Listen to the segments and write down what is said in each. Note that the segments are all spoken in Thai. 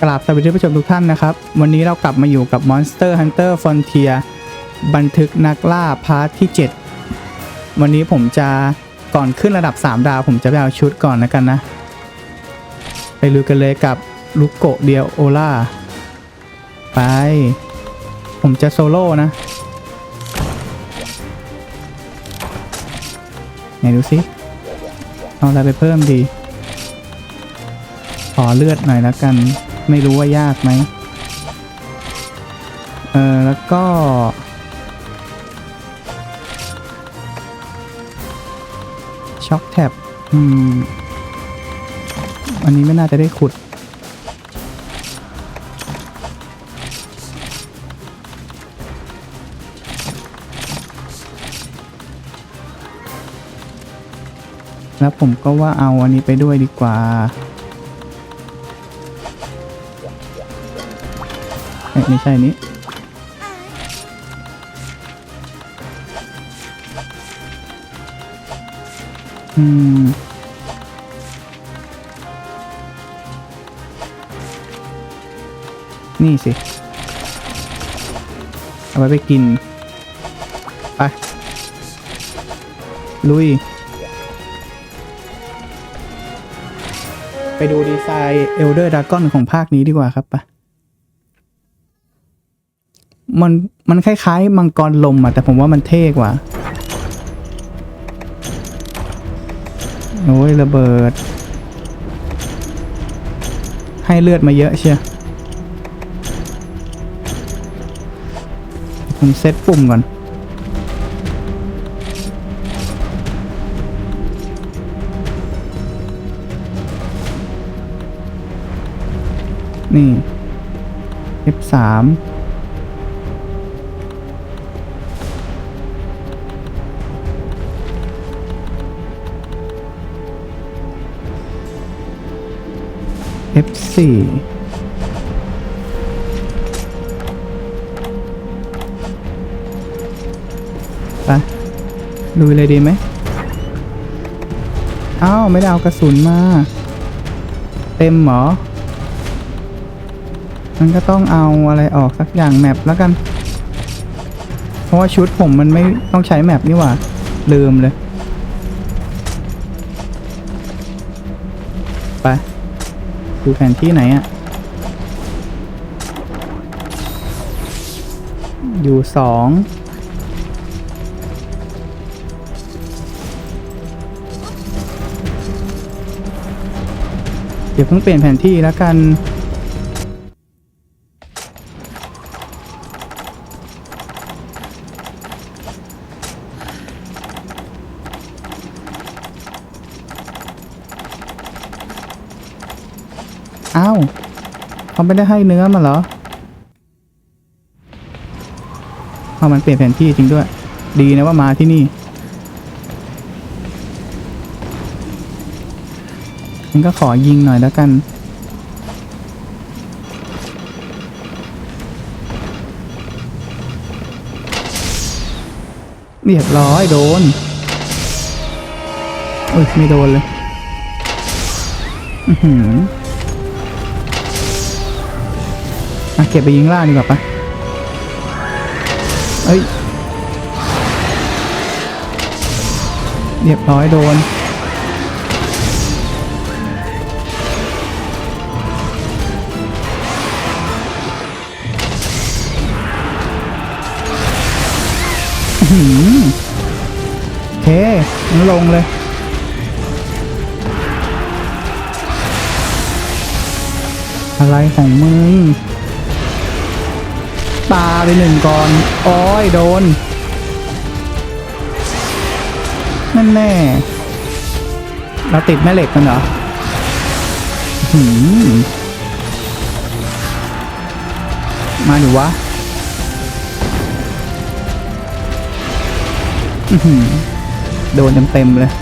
กราบสวัสดีผู้ชมทุกท่านนะครับ วันนี้เรากลับมาอยู่กับ Monster Hunter Frontier บันทึกนักล่าพาร์ทที่ 7 วันนี้ผมจะก่อนขึ้นระดับ 3 ดาว ผมจะไปเอาชุดก่อนนะกันนะ ไปลุยกันเลยกับลูกโกเดียวโอล่าไป ผมจะโซโล่นะไหนดูสิเอาอะไรไปเพิ่มดี ขอเลือดหน่อยแล้วกัน ไม่รู้ว่ายากไหมเออแล้วก็ ช็อคแท็บอืม อันนี้ไม่น่าจะได้ขุด แล้วผมก็ว่าเอาอันนี้ไปด้วยดีกว่า ไม่ใช่นี้อืมนี่สิ เอาไว้ไปกิน ไป ลุย ไปดูดีไซน์ Elder Dragon ของภาคนี้ดีกว่าครับไปะ มันมันคล้ายๆ มังกรลมอะแต่ผมว่ามันเท่กว่า โอ้ยระเบิด ให้เลือดมาเยอะเชียวผมเซตปุ่มก่อนนี่ F3 F4 ไปดูเลยดีไหมอ้าว ไม่ได้เอากระสุนมา เต็มหรอ มันก็ต้องเอาอะไรออกสักอย่างแมปแล้วกัน เพราะว่าชุดผมมันไม่ต้องใช้แมปนี่หว่า ลืมเลย ดูแผนที่ไหนอะอยู่สองเดี๋ยวเพิ่งเปลี่ยนแผนที่แล้วกัน อ้าว เขาไม่ได้ให้เนื้อมาเหรอเอามันเปลี่ยนแผนที่จริงด้วย ดีนะว่ามาที่นี่มันก็ขอยิงหน่อยแล้วกันเรียบร้อยโดนอุ้ยไม่โดนเลย อือหือ ก็บไปยิงล่าดีกว่าปะเอ้ย เรียบร้อยโดน โอเคมันลงเลยอะไรของมึง ไปหนึ่งก่อน โอ้ยโดน นั่นแน่ เราติดแม่เหล็กกันเหรอหืมมาดิวะอื้อหือโดนเต็มๆเลย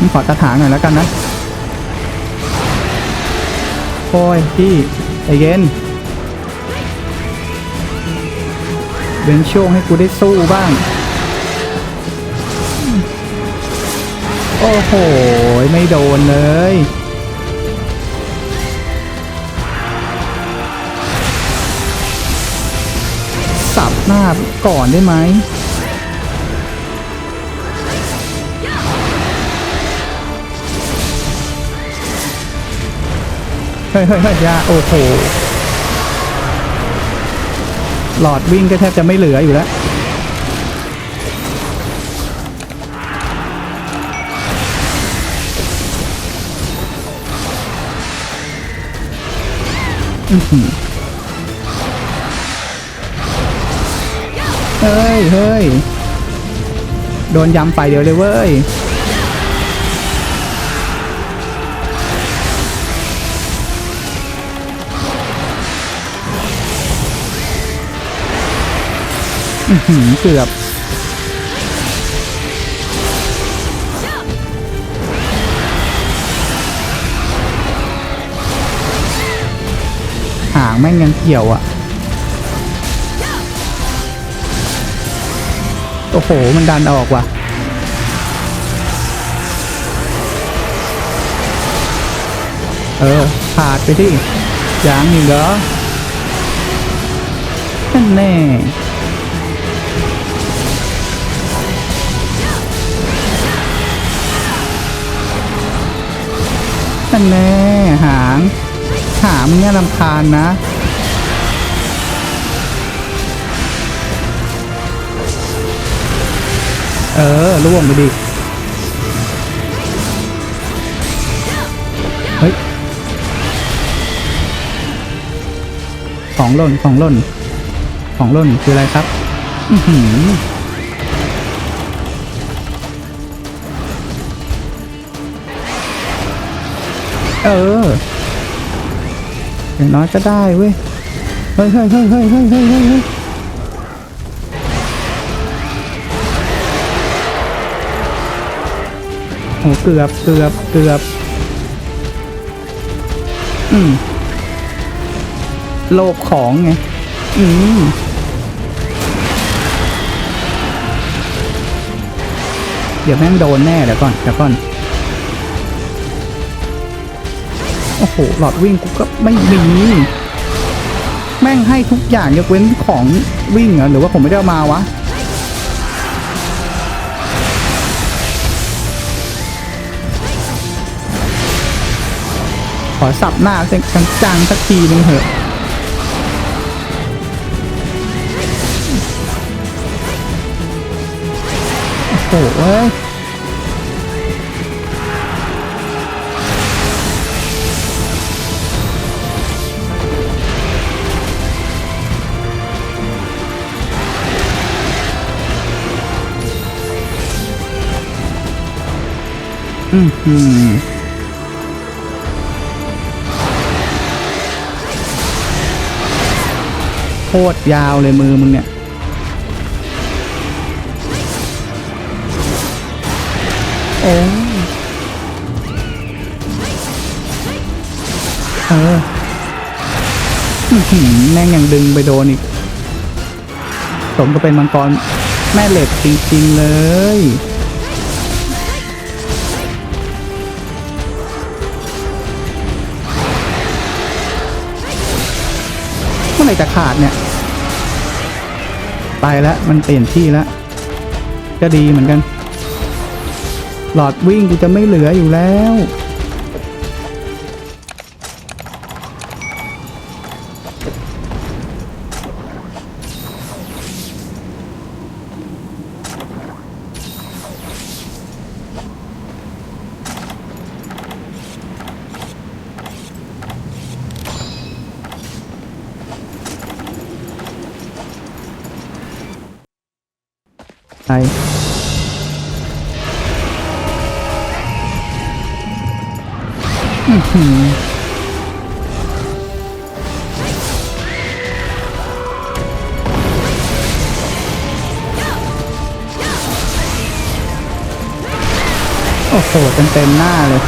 นี่ขอกระถางหน่อยแล้วกันนะโอ้ยพี่ใจเย็น เว้นช่วงให้กูได้สู้บ้าง โอ้โห ไม่โดนเลย สับหน้าก่อนได้ไหมเฮ้ยเฮ้ยยาโอ้โห หลอดวิ่งก็แทบจะไม่เหลืออยู่แล้วเฮ้ยเฮ้ยโดนยำไปเดียวเลยเว้ย เกือบหางแม่งยังเกี่ยวอะ โอ้โห มันดันออกว่ะเออขาดไปที่ยางอีกเหรอนั่นแน่ันแน่หางหางมึงเนี่ยลำคาญนะเออร่วงไปดิ เฮ้ย ของล่น ของล่น ของล่นคืออะไรครับ อือหือ เออยน้อยก็ได้เว้ย เฮ้ยเฮ้ยเฮ้ยเฮ้ยเฮ้ยเฮ้ยเฮ้ยโอ้เกือบเกือบเกือบ อืม โลกของไง อืมเดี๋ยวแม่งโดนแน่เดี๋ยวก่อนเดี๋ยวก่อน โอ้โห หลอดวิ่งกูก็ไม่มี แม่งให้ทุกอย่างยกเว้นของวิ่งเหรอหรือว่าผมไม่ได้เอามาวะ ขอสับหน้าเส้นจังๆสักทีนึงเถอะโอ้โห โคตรยาวเลยมือมึงเนี่ย โอ้เอออือหือแม่งยังดึงไปโดนอีก สมก็เป็นมังกร แม่เหล็กจริง ๆ เลย ไหร่จะขาดเนี่ย ไปแล้วมันเปลี่ยนที่แล้วก็ดีเหมือนกัน หลอดวิ่งกูจะไม่เหลืออยู่แล้ว โอ้โหเต็มเต็มๆหน้าเลย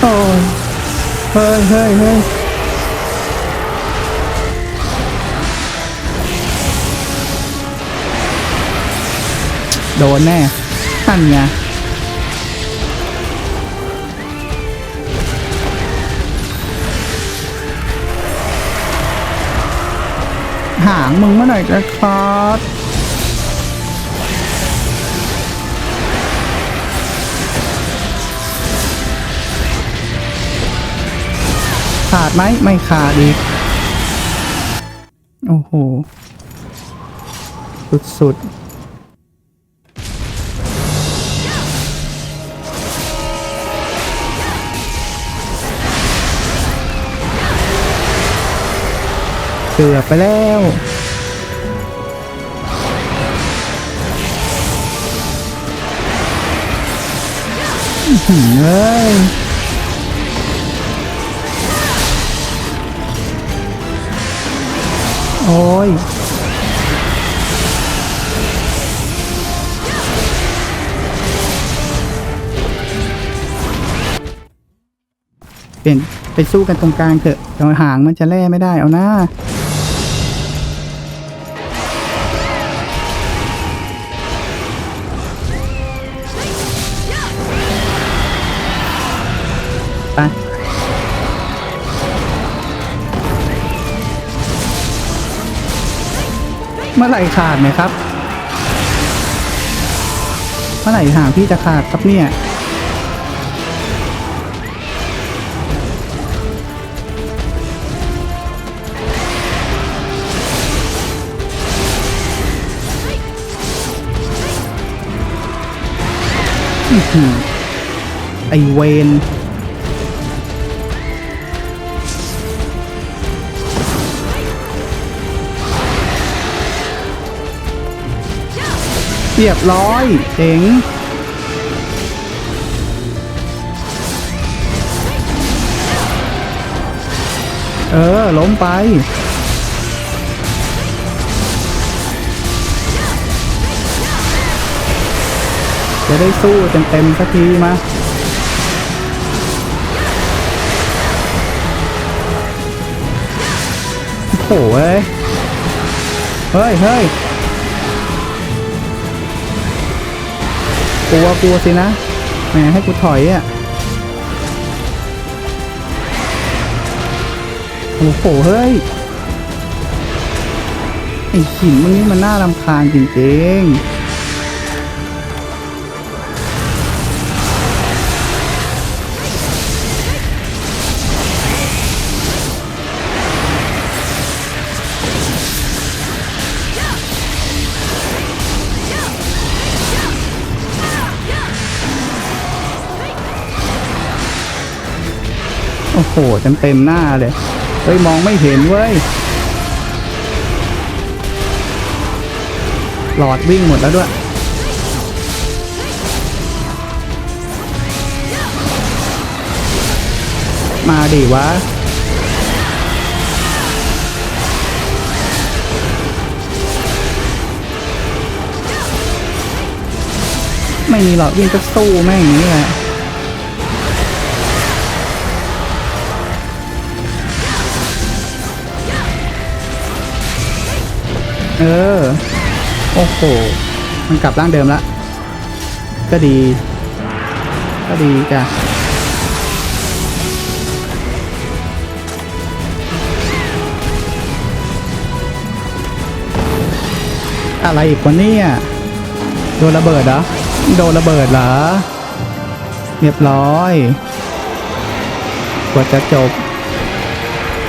โอ้เฮ้ยเฮ้ยเฮ้ย โดนแน่นั่นไงหางมึงเมื่อไหร่จะคลอดขาดไหมไม่ขาดอีก โอ้โห สุดๆ เกือบไปแล้วเอ้ยโอ้ยเปลี่ยนไปสู้กันตรงกลางเถอะเดี๋ยวหางมันจะแล่ไม่ได้เอาหน้า เมื่อไหร่ขาดไหมครับ เมื่อไหร่หางพี่จะขาดครับเนี่ยไอเวน เรียบร้อยเจ๋งเออ ล้มไป จะได้สู้เต็มๆสักทีมาโอ้โหเว้ย เฮ้ยเฮ้ย กลัวกลัวสินะแหมให้กูถอยอะโอ้โหเฮ้ยไอหินมึงนี่มันน่ารำคาญจริงๆ อ้โหเต็มเต็มหน้าเลยเฮ้ยมองไม่เห็นเว้ยหลอดวิ่งหมดแล้วด้วยมาดิวะ ไม่มีหลอดวิ่งก็สู้แม่งอย่างนี้แหละ เออ โอ้โห มันกลับร่างเดิมละ ก็ดี ก็ดีจ้ะอะไรอีกวะเนี่ย โดนระเบิดเหรอ โดนระเบิดเหรอ เรียบร้อยกว่าจะจบ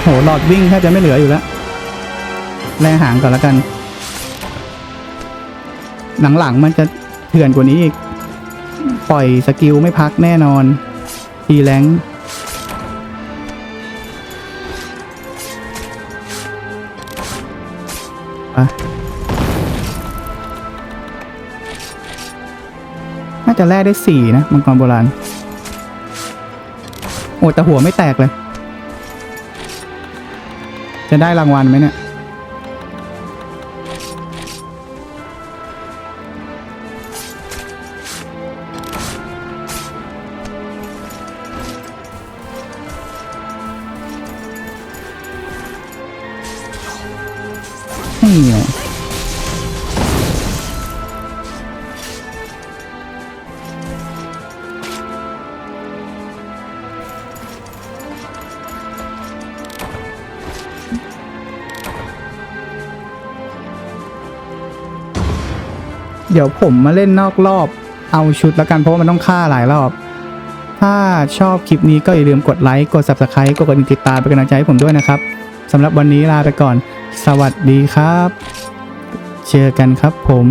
โหหลอดวิ่งแทบจะไม่เหลืออยู่แล้วแล่หางก่อนแล้วกัน หลังๆมันจะเถื่อนกว่านี้อีก ปล่อยสกิลไม่พักแน่นอนทีแรงอะน่าจะแล่ได้สี่นะ มังกรโบราณ โอ้แต่หัวไม่แตกเลย จะได้รางวัลไหมเนี่ย นี่ไเดี๋ยวผมมาเล่นนอกรอบ เอาชุดแล้วกันเพราะว่ามันต้องฆ่าหลายรอบ ถ้าชอบคลิปนี้ก็อย่าลืมกดไลค์ กด Subscribe กดกระดิ่งติดตามเป็นกำลังใจให้ผมด้วยนะครับสำหรับวันนี้ลาไปก่อน สวัสดีครับ เจอกันครับผม